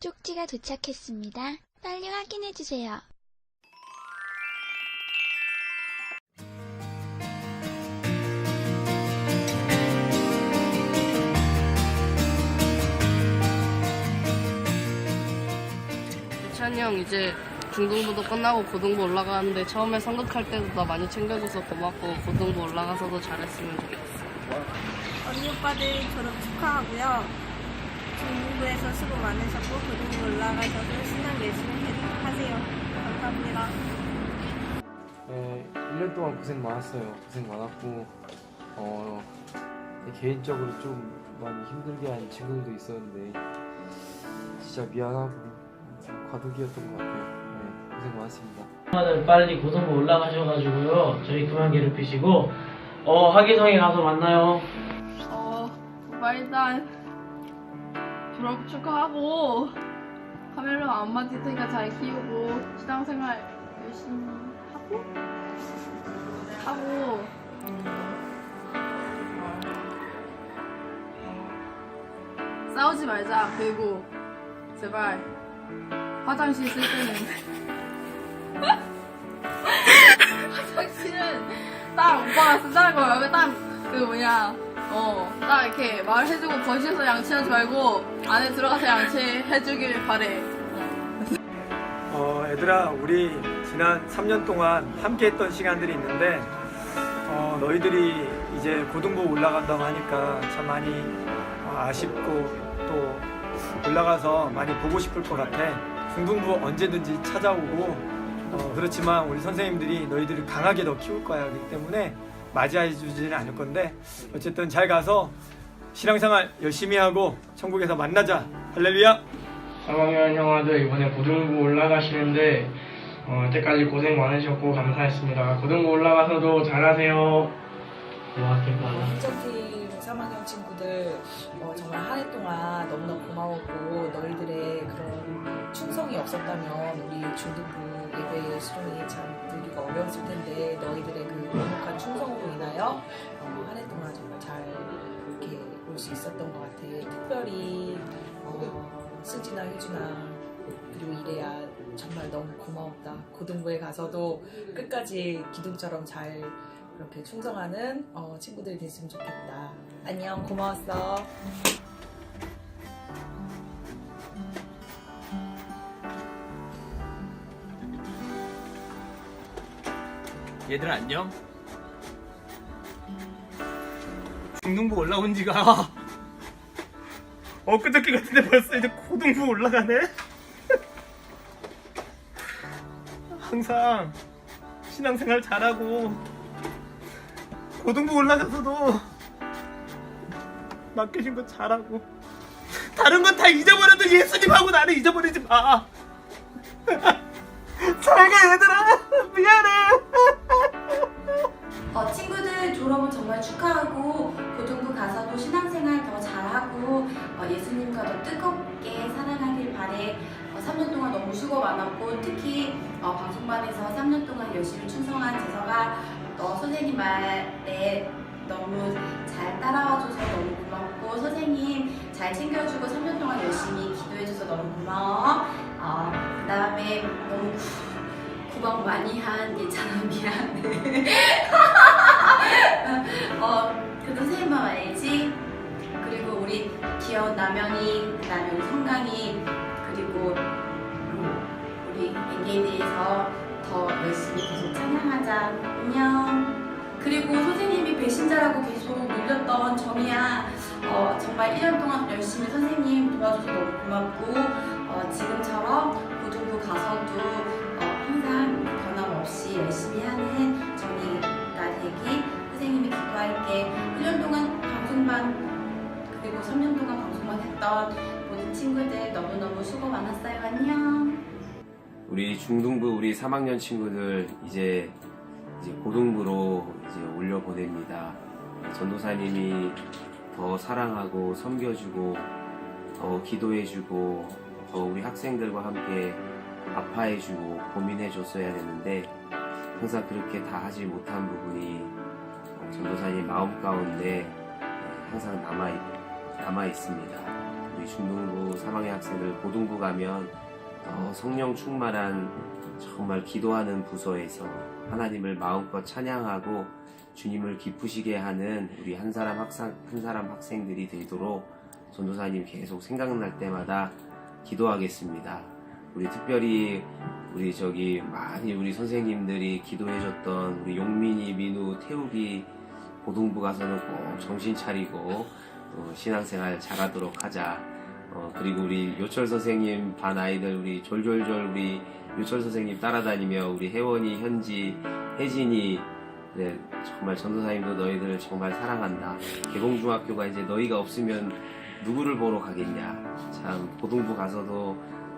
쪽지가 도착했습니다. 빨리 확인해주세요. 찬이 형 이제 중등부도 끝나고 고등부 올라가는데 처음에 성극할 때도 나 많이 챙겨줘서 고맙고 고등부 올라가서도 잘했으면 좋겠어. 언니 오빠들 졸업 축하하고요. 중국에서 수고 많으셨고 고등부 올라가셔서 신랑 열심히 하세요. 감사합니다. 네, 1년 동안 고생 많았어요. 고생 많았고, 어, 개인적으로 좀 많이 힘들게 한 친구들도 있었는데, 진짜 미안하고, 과도기였던 것 같아요. 네, 고생 많았습니다. 다들 빨리 고등부 올라가셔가지고요. 저희 그만 괴롭히시고 어 하기성에 가서 만나요. 어, 일단 졸업 축하하고 카멜로 안 맞을 테니까 잘 키우고 신앙생활 열심히 하고 하고 싸우지 말자. 그리고 제발 화장실 쓸 때는 화장실은 딱 오빠가 쓴다는 거 말고 딱그 뭐냐 어 딱 이렇게 말해주고 거실에서 양치하지 말고 안에 들어가서 양치해주길 바래 어, 얘들아, 우리 지난 3년 동안 함께 했던 시간들이 있는데, 어, 너희들이 이제 고등부 올라간다고 하니까 참 많이 어, 아쉽고 또 올라가서 많이 보고 싶을 것 같아. 중등부 언제든지 찾아오고, 어, 그렇지만 우리 선생님들이 너희들을 강하게 더 키울 거야. 그렇기 때문에 맞이해 주지는 않을 건데, 어쨌든 잘 가서 신앙생활 열심히 하고 천국에서 만나자. 할렐루야! 3학년 형아들 이번에 고등부 올라가시는데 어, 이때까지 고생 많으셨고 감사했습니다. 고등부 올라가서도 잘하세요. 고맙겠다. 행정팀 3학년 친구들 어, 정말 한 해 동안 너무나 고마웠고 너희들의 그런 충성이 없었다면 우리 중등부 예배 수종이 참 들기가 어려웠을 텐데 너희들의 그 행복한 충성으로 어, 한해 동안 정말 잘 이렇게 올 수 있었던 것 같아. 특별히 어, 수지나 효준아 그리고 이래야 정말 너무 고마웠다. 고등부에 가서도 끝까지 기둥처럼 잘 그렇게 충성하는 어, 친구들이 됐으면 좋겠다. 안녕, 고마웠어. 얘들 안녕? 중등부 올라온 지가 엊그저께 같은데 벌써 이제 고등부 올라가네? 항상 신앙생활 잘하고 고등부 올라가서도 맡기신 거 잘하고 다른 건 다 잊어버려도 예수님하고 나는 잊어버리지 마. 잘가 얘들아. 미안해 어, 친구들 졸업은 정말 축하하고 고등부 가서도 신앙생활 더 잘하고 어, 예수님과 더 뜨겁게 사랑하길 바래. 어, 3년 동안 너무 수고 많았고 특히 어, 방송반에서 3년 동안 열심히 충성한 재서가 너 선생님 말에 너무 잘 따라와줘서 너무 고맙고 선생님 잘 챙겨주고 3년 동안 열심히 기도해줘서 너무 고마워. 어, 그 다음에 너무 구- 구박 많이 한 예찬아 미안해. 어, 그래도 선생님만 알지? 그리고 우리 귀여운 남영이, 그다음에 우리 성강이, 그리고 음, 우리 엔게이드에서 더 열심히 계속 찬양하자. 안녕. 그리고 선생님이 배신자라고 계속 밀렸던 정이야. 어, 정말 1년 동안 열심히 선생님 도와줘서 너무 고맙고, 어, 지금처럼 고등부 가서도 어, 항상 변함없이 열심히 하는 중등부 우리 3학년 친구들 이제 이제 고등부로 이제 올려 보냅니다. 전도사님이 더 사랑하고 섬겨주고 더 기도해주고 더 우리 학생들과 함께 아파해주고 고민해줬어야 되는데 항상 그렇게 다 하지 못한 부분이 어, 전도사님 마음 가운데 네, 항상 남아 있습니다. 우리 중등부 3학년 학생들 고등부 가면 더 성령 충만한 정말 기도하는 부서에서 하나님을 마음껏 찬양하고 주님을 기쁘시게 하는 우리 한 사람 학생 한 사람 학생들이 되도록 전도사님 계속 생각날 때마다 기도하겠습니다. 우리 특별히 우리 저기 많이 우리 선생님들이 기도해줬던 우리 용민이, 민우, 태욱이 고등부 가서는 꼭 정신 차리고 어, 신앙생활 잘하도록 하자. 어, 그리고 우리 요철 선생님 반 아이들 우리 졸졸졸 우리 요철 선생님 따라다니며 우리 혜원이, 현지, 혜진이 네, 정말 전도사님도 너희들 정말 사랑한다. 개봉중학교가 이제 너희가 없으면 누구를 보러 가겠냐. 참 고등부 가서도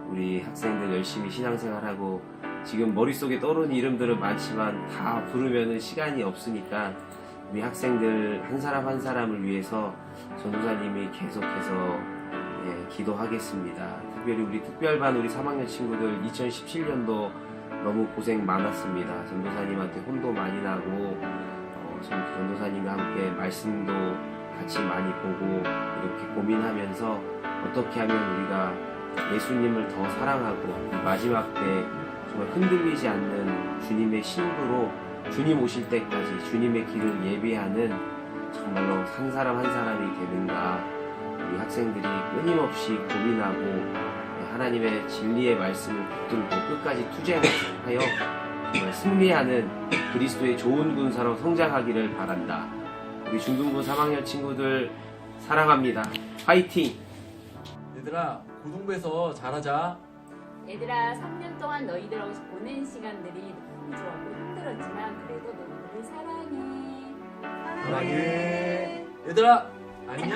우리 학생들 열심히 신앙생활하고 지금 머릿속에 떠오르는 이름들은 많지만 다 부르면은 시간이 없으니까 우리 학생들 한 사람 한 사람을 위해서 전도사님이 계속해서 예, 기도하겠습니다. 특별히 우리 특별반 우리 3학년 친구들 2017년도 너무 고생 많았습니다. 전도사님한테 혼도 많이 나고 어, 전- 전도사님과 함께 말씀도 같이 많이 보고 이렇게 고민하면서 어떻게 하면 우리가 예수님을 더 사랑하고 이 마지막 때 정말 흔들리지 않는 주님의 신부로 주님 오실 때까지 주님의 길을 예비하는 정말로 한 사람 한 사람이 되는가 우리 학생들이 끊임없이 고민하고 하나님의 진리의 말씀을 붙들고 끝까지 투쟁하여 정말 승리하는 그리스도의 좋은 군사로 성장하기를 바란다. 우리 중등부 3학년 친구들 사랑합니다. 파이팅! 얘들아 고등부에서 잘하자 얘들아 3년 동안 너희들하고 보낸 시간들이 너무 좋았고 힘들었지만 그래도 너희들을 사랑해. 사랑해 얘들아 안녕